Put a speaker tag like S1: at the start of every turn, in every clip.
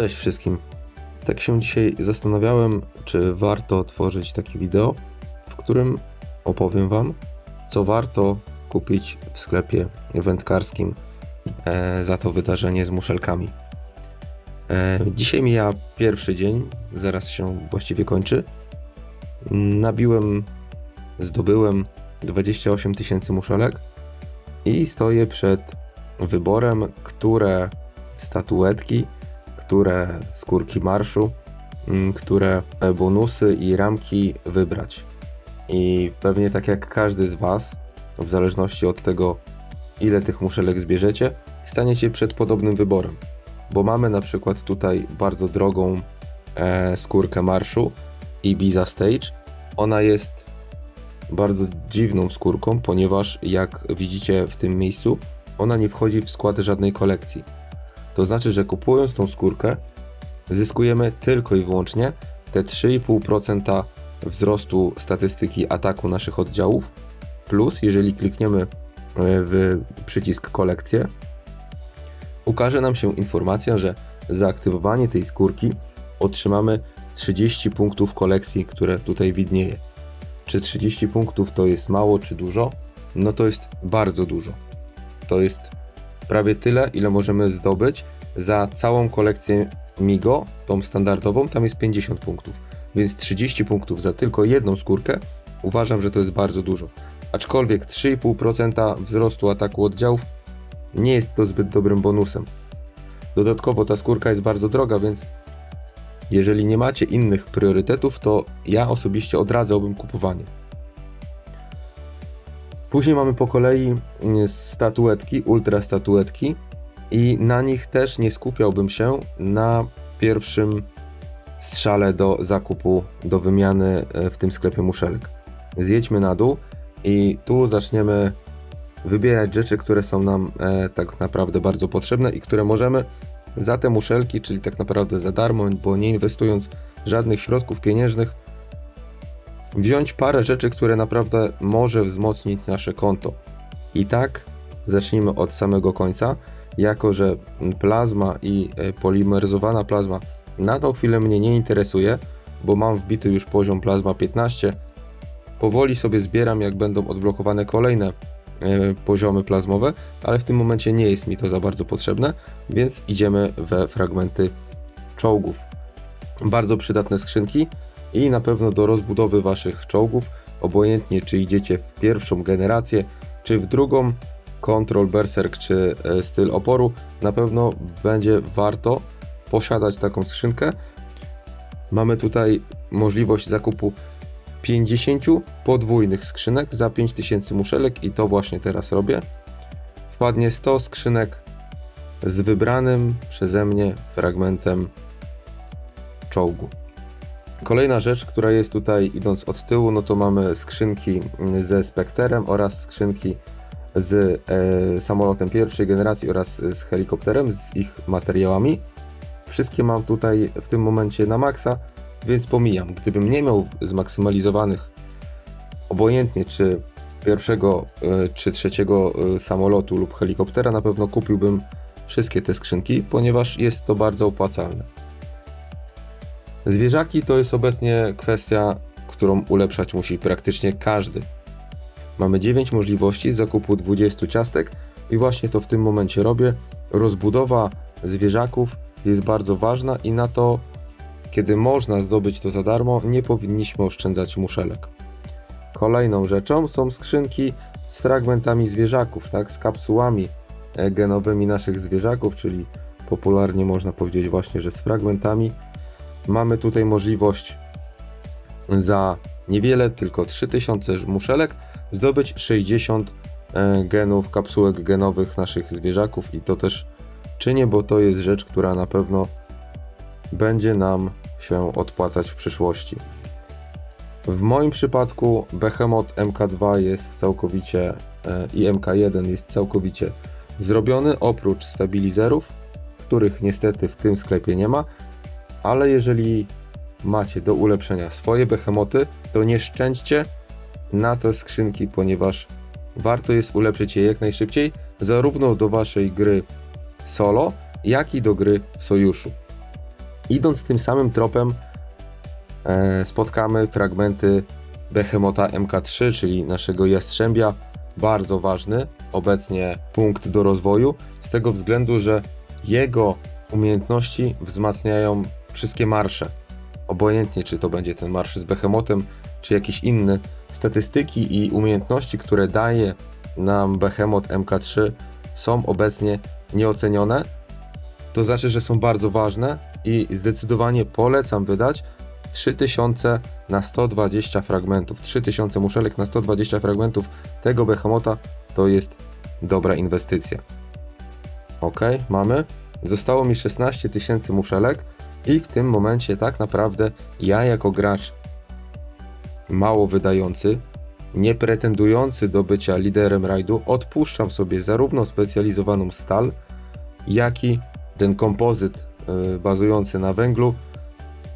S1: Cześć wszystkim. Tak się dzisiaj zastanawiałem, czy warto tworzyć takie wideo, w którym opowiem Wam, co warto kupić w sklepie wędkarskim e, za to wydarzenie z muszelkami. E, dzisiaj mija pierwszy dzień, zaraz się właściwie kończy. Nabiłem, zdobyłem 28 tysięcy muszelek i stoję przed wyborem, które statuetki które skórki marszu, mm, które bonusy i ramki wybrać. I pewnie tak jak każdy z Was, w zależności od tego, ile tych muszelek zbierzecie, staniecie przed podobnym wyborem. Bo mamy na przykład tutaj bardzo drogą e, skórkę marszu Ibiza Stage. Ona jest bardzo dziwną skórką, ponieważ jak widzicie w tym miejscu, ona nie wchodzi w skład żadnej kolekcji. To znaczy, że kupując tą skórkę, zyskujemy tylko i wyłącznie te 3,5% wzrostu statystyki ataku naszych oddziałów. Plus, jeżeli klikniemy e, w przycisk kolekcję, ukaże nam się informacja, że za aktywowanie tej skórki otrzymamy 30 punktów kolekcji, które tutaj widnieje. Czy 30 punktów to jest mało, czy dużo? No to jest bardzo dużo. To jest prawie tyle, ile możemy zdobyć za całą kolekcję Migo, tą standardową, tam jest 50 punktów. Więc 30 punktów za tylko jedną skórkę uważam, że to jest bardzo dużo. Aczkolwiek 3,5% wzrostu ataku oddziałów nie jest to zbyt dobrym bonusem. Dodatkowo ta skórka jest bardzo droga, więc jeżeli nie macie innych priorytetów, to ja osobiście odradzałbym kupowanie. Później mamy po kolei mm, statuetki, ultra statuetki i na nich też nie skupiałbym się na pierwszym strzale do zakupu, do wymiany e, w tym sklepie muszelek. Zjedźmy na dół i tu zaczniemy wybierać rzeczy, które są nam e, tak naprawdę bardzo potrzebne i które możemy za te muszelki, czyli tak naprawdę za darmo, bo nie inwestując żadnych środków pieniężnych, wziąć parę rzeczy, które naprawdę może wzmocnić nasze konto. I tak zacznijmy od samego końca, jako że plazma i e, polimeryzowana plazma na tą chwilę mnie nie interesuje, bo mam wbity już poziom plazma 15. Powoli sobie zbieram, jak będą odblokowane kolejne e, poziomy plazmowe, ale w tym momencie nie jest mi to za bardzo potrzebne, więc idziemy we fragmenty czołgów. Bardzo przydatne skrzynki, i na pewno do rozbudowy Waszych czołgów, obojętnie czy idziecie w pierwszą generację, czy w drugą, Control, Berserk czy e, styl oporu, na pewno będzie warto posiadać taką skrzynkę. Mamy tutaj możliwość zakupu 50 podwójnych skrzynek za 5000 muszelek i to właśnie teraz robię. Wpadnie 100 skrzynek z wybranym przeze mnie fragmentem czołgu. Kolejna rzecz, która jest tutaj idąc od tyłu, no to mamy skrzynki ze spekterem oraz skrzynki z e, samolotem pierwszej generacji oraz z helikopterem, z ich materiałami. Wszystkie mam tutaj w tym momencie na maksa, więc pomijam. Gdybym nie miał zmaksymalizowanych obojętnie czy pierwszego e, czy trzeciego e, samolotu lub helikoptera, na pewno kupiłbym wszystkie te skrzynki, ponieważ jest to bardzo opłacalne. Zwierzaki to jest obecnie kwestia, którą ulepszać musi praktycznie każdy. Mamy 9 możliwości zakupu 20 ciastek i właśnie to w tym momencie robię. Rozbudowa zwierzaków jest bardzo ważna i na to, kiedy można zdobyć to za darmo, nie powinniśmy oszczędzać muszelek. Kolejną rzeczą są skrzynki z fragmentami zwierzaków, tak, z kapsułami e, genowymi naszych zwierzaków, czyli popularnie można powiedzieć właśnie, że z fragmentami mamy tutaj możliwość za niewiele, tylko 3000 muszelek, zdobyć 60 e, genów, kapsułek genowych naszych zwierzaków i to też czynię, bo to jest rzecz, która na pewno będzie nam się odpłacać w przyszłości. W moim przypadku Behemoth MK2 jest całkowicie e, i MK1 jest całkowicie zrobiony, oprócz stabilizerów, których niestety w tym sklepie nie ma, ale jeżeli macie do ulepszenia swoje behemoty, to nie szczęście na te skrzynki, ponieważ warto jest ulepszyć je jak najszybciej, zarówno do waszej gry solo, jak i do gry sojuszu. Idąc tym samym tropem, e, spotkamy fragmenty Behemota MK3, czyli naszego jastrzębia. Bardzo ważny obecnie punkt do rozwoju, z tego względu, że jego umiejętności wzmacniają wszystkie marsze. Obojętnie, czy to będzie ten marsz z Behemotem, czy jakiś inny. Statystyki i umiejętności, które daje nam Behemoth MK3 są obecnie nieocenione. To znaczy, że są bardzo ważne i zdecydowanie polecam wydać 3000 na 120 fragmentów. 3000 muszelek na 120 fragmentów tego Behemota to jest dobra inwestycja. Ok, mamy. Zostało mi 16 tysięcy muszelek i w tym momencie tak naprawdę ja jako gracz mało wydający, nie pretendujący do bycia liderem rajdu, odpuszczam sobie zarówno specjalizowaną stal, jak i ten kompozyt y, bazujący na węglu.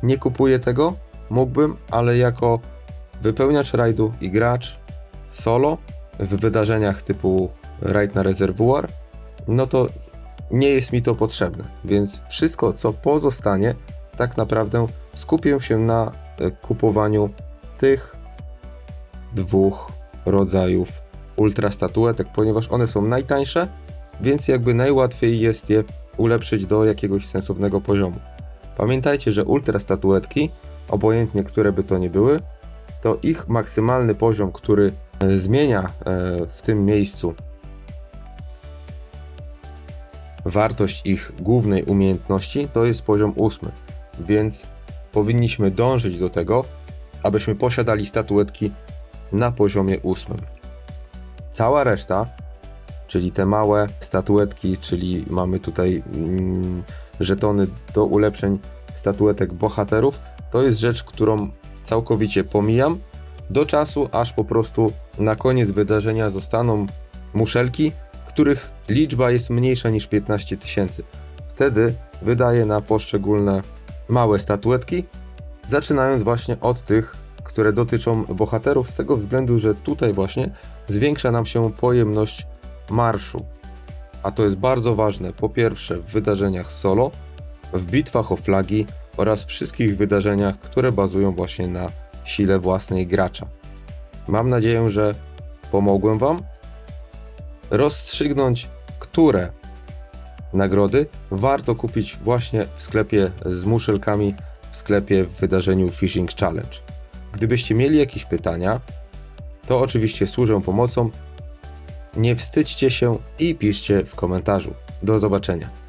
S1: Nie kupuję tego, mógłbym, ale jako wypełniacz rajdu i gracz solo w wydarzeniach typu rajd na rezerwuar, no to nie jest mi to potrzebne, więc wszystko co pozostanie, tak naprawdę skupię się na e, kupowaniu tych dwóch rodzajów ultra statuetek, ponieważ one są najtańsze, więc jakby najłatwiej jest je ulepszyć do jakiegoś sensownego poziomu. Pamiętajcie, że ultra statuetki, obojętnie które by to nie były, to ich maksymalny poziom, który e, zmienia e, w tym miejscu wartość ich głównej umiejętności, to jest poziom 8. Więc powinniśmy dążyć do tego, abyśmy posiadali statuetki na poziomie 8. Cała reszta, czyli te małe statuetki, czyli mamy tutaj mm, żetony do ulepszeń statuetek bohaterów, to jest rzecz, którą całkowicie pomijam do czasu, aż po prostu na koniec wydarzenia zostaną muszelki, których liczba jest mniejsza niż 15 tysięcy. Wtedy wydaję na poszczególne małe statuetki, zaczynając właśnie od tych, które dotyczą bohaterów, z tego względu, że tutaj właśnie zwiększa nam się pojemność marszu. A to jest bardzo ważne, po pierwsze w wydarzeniach solo, w bitwach o flagi oraz wszystkich wydarzeniach, które bazują właśnie na sile własnej gracza. Mam nadzieję, że pomogłem Wam rozstrzygnąć, które nagrody warto kupić właśnie w sklepie z muszelkami, w sklepie w wydarzeniu Fishing Challenge. Gdybyście mieli jakieś pytania, to oczywiście służę pomocą. Nie wstydźcie się i piszcie w komentarzu. Do zobaczenia.